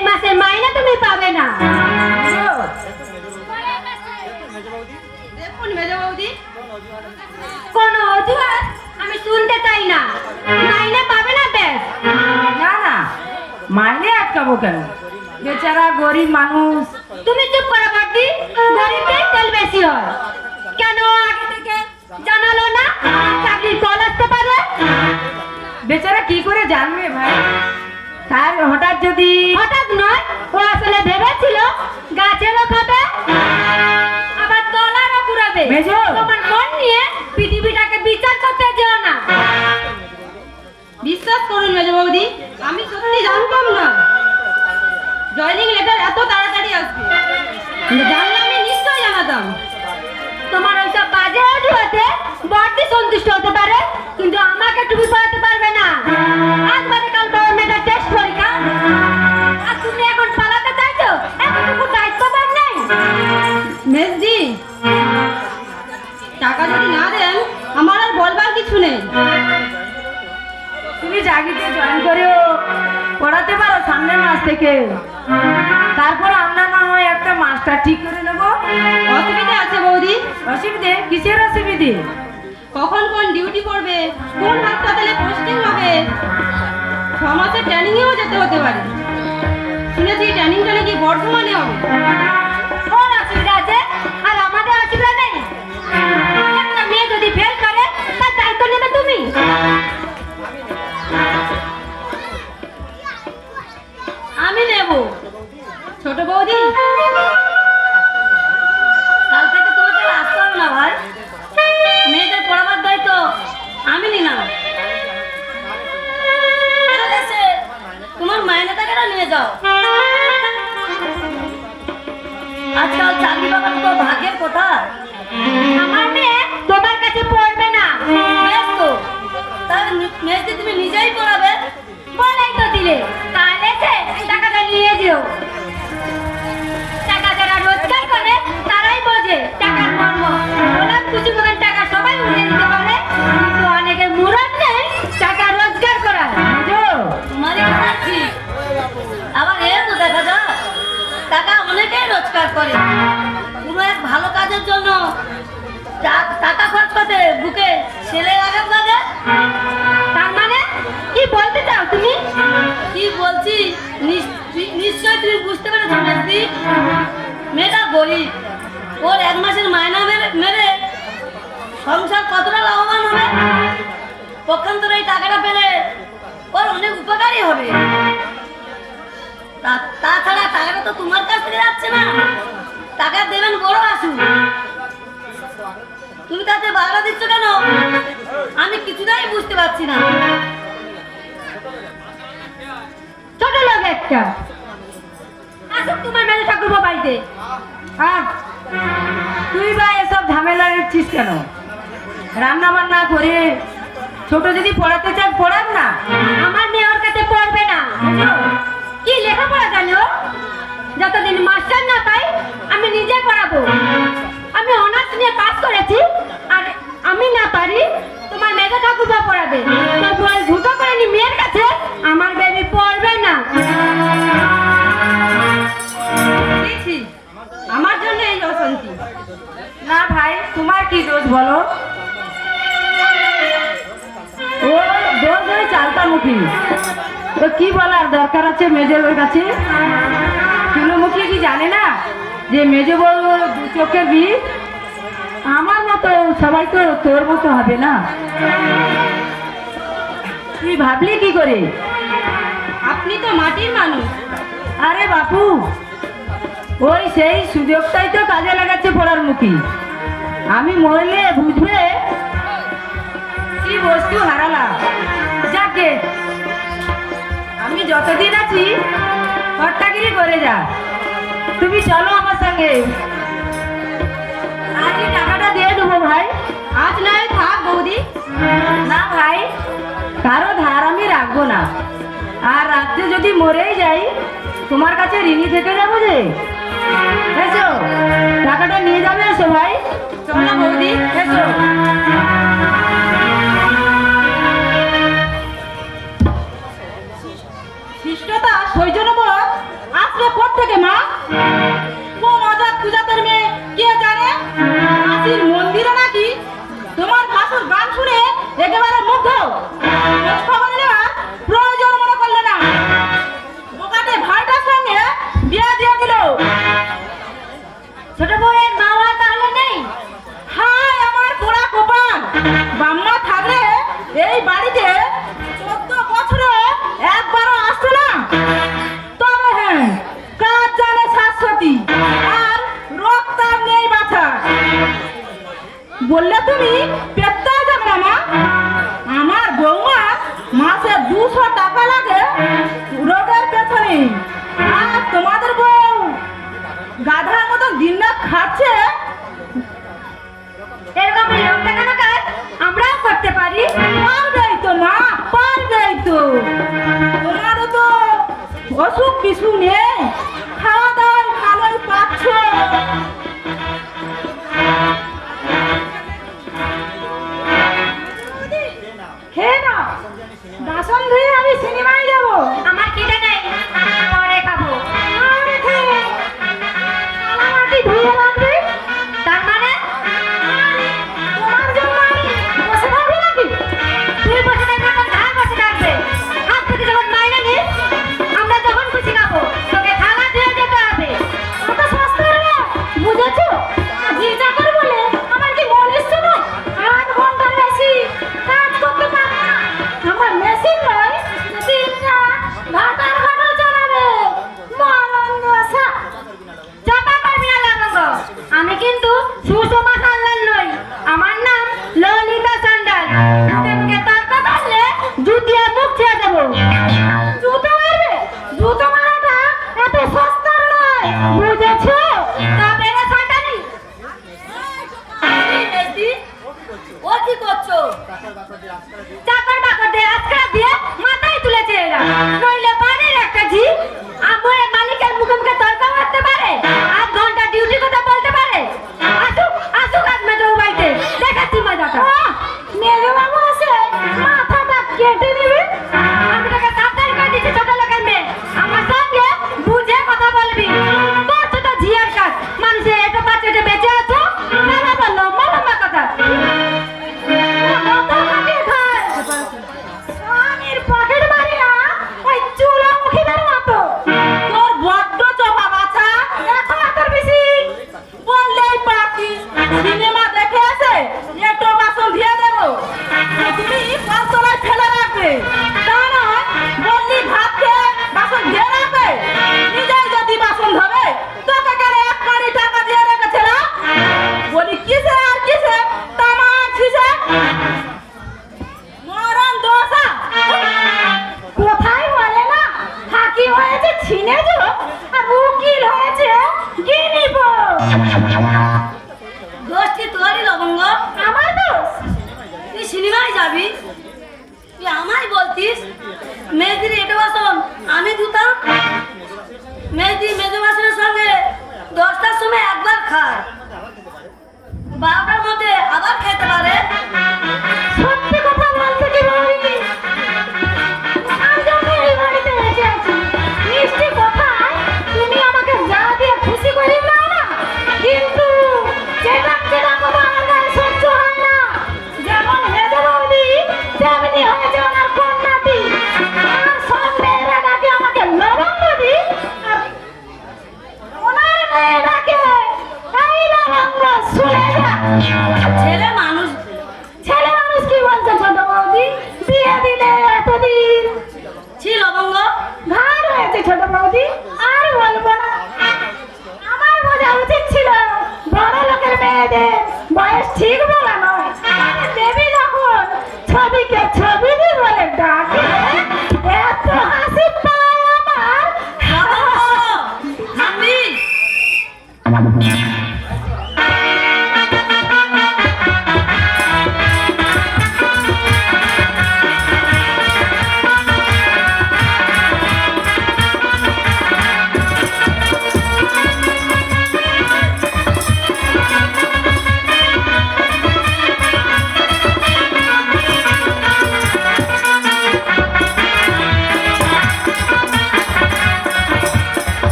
এই মাসের মাইনে তুমি পাবে না। বৌদি? কোনো অজুহাত আমি শুনতে চাই না। মাইনে পাবে না বেশ না না মাইনে আটকাবো কেন? বেচারা গরিব মানুষ। তুমি চুপ করো বাড়ি গরিবদের তেল বেশি হয়। কেন আগে থেকে জানালো না? চাকরির কল আসতে পারে? বেচারা কি করে জানবে ভাই? তার হঠাৎ যদি হঠাৎ নয় ও আসলে ভেবেছিল গাছেরও খাবে আবার তলারও কুড়াবে। তোমার মন নিয়ে পৃথিবীটাকে বিচার করতে যেও না। বিশ্বাস করুন মেজ বৌদি আমি সত্যি জানতাম না। জয়নিং লেটার এত তাড়াতাড়ি আসবে। জানলে আমি নিশ্চয়ই জানাতাম। তোমার ওইসব বাজে অজুহাতে বড়দি সন্তুষ্ট হতে পারে কিন্তু আমাকে টুপি পরাতে পারবে না। আজ থেকে। তারপর আমরা না হয় একটা মাস্টার ঠিক করে নেব। অসুবিধা আছে বৌদি। অসুবিধে? কিসের অসুবিধে? কখন কোন ডিউটি পড়বে কোন হাসপাতালে পোস্টিং হবে? ছ মাসের ট্রেনিংয়েও যেতে হতে পারে। নিয়ে যাও। আজকাল চাকরি বাবার তো ভাগ্যের কথা। আমার মেয়ে তোমার কাছে পড়বে না। বেশ তো তাহলে মেয়েকে তুমি নিজেই পড়াবে। বলেই তো দিলে। কাল টাকাটা নিয়ে যেও। টাকা যারা রোজগার করে তারাই বোঝে টাকার মর্ম। গোলাপ কুচি টাকা সবাই উঠিয়ে দিতে ভালো জন্য। টাকা খরচ করতে বুকে ছেলে আঘাত লাগে তার মানে? কি বলতে চাও তুমি? কি বলছি? নিশ- নিশ্চয়ই তুমি বুঝতে পেরেছ, মেসি? মেয়েটা গরিব। ওর এক মাসের মায়না মেরে মেরে সংসার কতটা লাভবান হবে? পক্ষান্তরে এই টাকাটা পেলে ওর অনেক উপকারী হবে। তাছাড়া টাকাটা তো তোমার কাছ থেকে যাচ্ছে না। টাকা দেবেন, বড় আসুন। তুমি তাতে বাধা দিচ্ছ কেন? আমি কিছুটাই বুঝতে পারছি না। ছোট লোক একটা। আসুক তোমার মেয়ে ঠাকুর বাড়িতে। আর তুই বা এসব ঝামেলা নিচ্ছিস কেন? রান্না বান্না করে ছোট যদি পড়াতে চান, পড়ান না। আমার মেয়ে ওর কাছে পড়বে না। কি লেখাপড়া জানো? যতদিন মাস্টার না পাই, আমি নিজে পড়াবো। আমি অনার্স নিয়ে পাস করেছি, আর আমি না পারি তোমার মেধা ঠাকুরবা পড়াবে তবু আর ভুটো করে নি মেয়ের কাছে, আমার বেবি পড়বে না। আমার জন্য এই অশান্তি। না ভাই, তোমার কি দোষ বলো? ও, দোষ ওই চালতামুখী। তো কি বলার দরকার আছে মেজের কাছে? চুলোমুখী কি জানে না? যে মেজে দু চোখের বিষ আমার মতো সবাই তো তোর মতো হবে না। তুই ভাবলি কি করে? আপনি তো মাটির মানুষ। আরে বাপু ওই সেই সুযোগটাই তো কাজে লাগাচ্ছে পড়ার মুখী। আমি মরলে বুঝবে কি বস্তু হারালাম। যাকে আমি যতদিন আছি হট্টাগিরি করে যা। তুমি চলো আমার সঙ্গে। আজই টাকাটা দিয়ে দেবো ভাই। আজ নয় থাক বৌদি। না ভাই, কারও ধার আমি রাখব না। আর রাত্রে যদি মরেই যাই, তোমার কাছে ঋণী থেকে যাব যে? এসো, টাকাটা নিয়ে যাবে এসো ভাই। চলো বৌদি, এসো। শিষ্টতা সৌজন্য আসলে কোথ থেকে, মা? কোন অজাত কুজাতের মেয়ে? কে জানে? কাশির মন্দিরে নাকি? তোমার ভাসুর গান শুনে একেবারে মুগ্ধ। Yeah. বলছিস? মেজদির এটা বাসন। আমি ধুতাম মেজদি মেজ বাসনের সঙ্গে দশটার সময় একবার খায়। বারোটার মধ্যে আবার খেতে পারে। মিষ্টি তুমি আমাকে খুশি ছেলে মানুষ ছেলে মানুষ কি বলছে ছোট বৌদি? বিয়ে দিলে এতদিন। ছিল বঙ্গ। ভার হয়েছে ছোট বৌদি। আর বলব না। আমার বোঝা উচিত ছিল বড় লোকের মেয়েদের বয়স ঠিক বলা নয়। দেবী যখন ছবিকে ছবি বলে ডাকে, এত হাসি পায় আমার।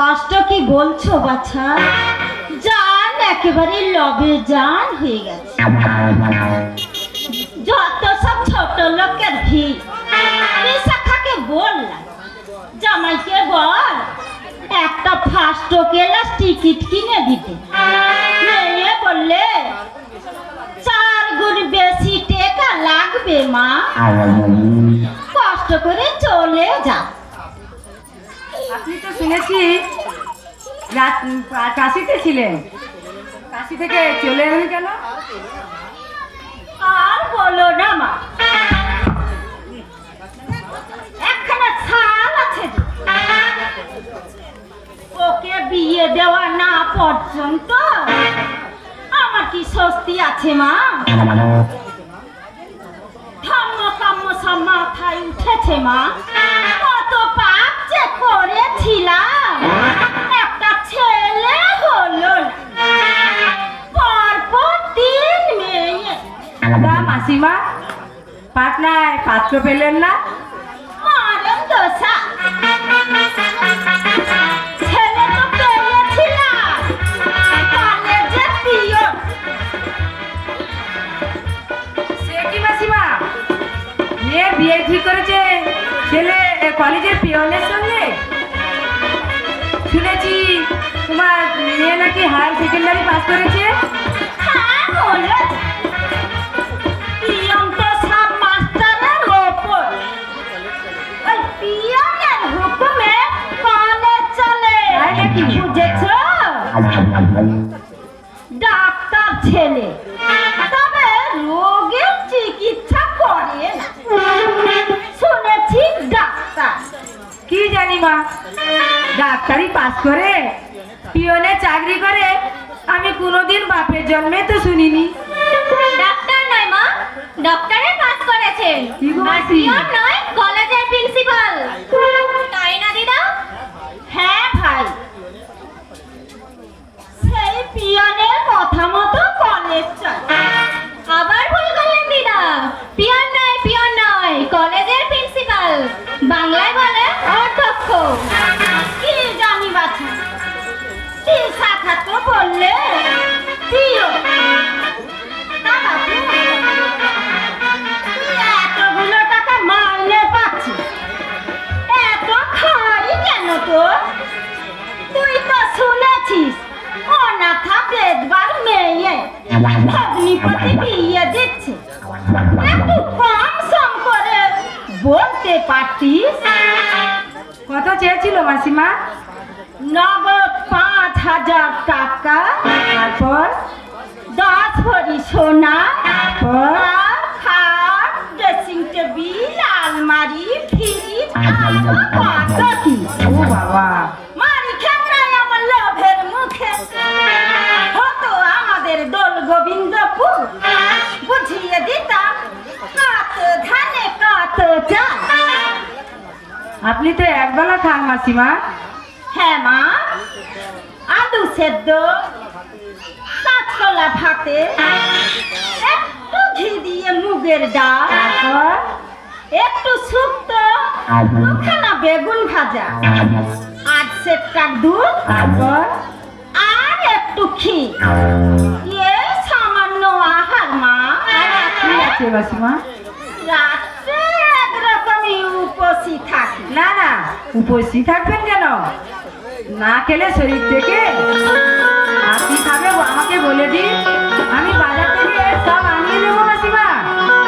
পাঁচটা কি বলছো বাছা? জান, একেবারে লবে জান হয়ে গেছে। যত সব ছোট লোকের ভিড় বিশাখাকে বললাম, জামাইকে বল, একটা ফার্স্ট ক্লাস টিকিট কিনে দিতে। মেয়ে বললে, চার গুণ বেশি টেকা লাগবে মা। কষ্ট করে চলে যা। শুনেছি কাশিতে ছিলেন। কাশি থেকে চলে এলেন কেন? আর বলো না, মা। একখানা ছাল আছে ওকে বিয়ে দেওয়া না পর্যন্ত আমার কি স্বস্তি আছে, মা? ধর্ম কাম্য সব মাথায় উঠেছে, মা। মাসিমা, পাটনায় পাত্র পেলেন না। মেয়ে বিয়ে ঠিক করেছে, ছেলে কলেজের পিয়নের সঙ্গে? শুনেছি তোমার মেয়ে নাকি হায়ার সেকেন্ডারি পাস করেছে। হ্যাঁ বুঝেছ? ডাক্তার ছেলে তবে রোগের চিকিৎসা করে শুনেছি ডাক্তার। কি জানি মা ডাক্তারি পাস করে পিয়নে চাকরি করে। আমি কোনোদিন বাপের জন্মে তো শুনিনি। ডাক্তার নয় মা ডক্টরে পাস করেছে আর পিয়ন নয় কলেজের প্রিন্সিপাল। তাই না দিদা? হ্যাঁ ভাই। তুই তো শুনেছিস অনাথা বেদবার মেয়ে। ভগ্নিপতি বিয়ে দিচ্ছে। একটু কম সম করে বলতে পারতিস? কত চেয়েছিল মাসিমা? নগদ পাঁচ হাজার টাকা। তারপর? দশ ভরি সোনা। তারপর? খাট ড্রেসিং টেবিল আলমারি ফ্রিজ আরও কত কি ও বাবা। মারি খেমরাই আমার লোভের মুখে। হতো আমাদের দোল গোবিন্দপুর। বুঝিয়ে দিতাম কত ধানে কত চাল। আপনি তো একবেলা খান মাসিমা। হ্যাঁ মা। আলু সেদ্ধ কাঁচকলা ভাতে একটু ঘি দিয়ে মুগের ডাল। একটু দুখানা বেগুন ভাজা। আর সেটকার দুধ তারপর আর একটু ক্ষীর এই সামান্য আহার মা। মাসিমা? রাত্রে একরকমই উপসী থাকি। না না উপস্থিত থাকবেন কেন? না খেলে শরীর থেকে কি খাবে আমাকে বলে দিন। আমি বাজার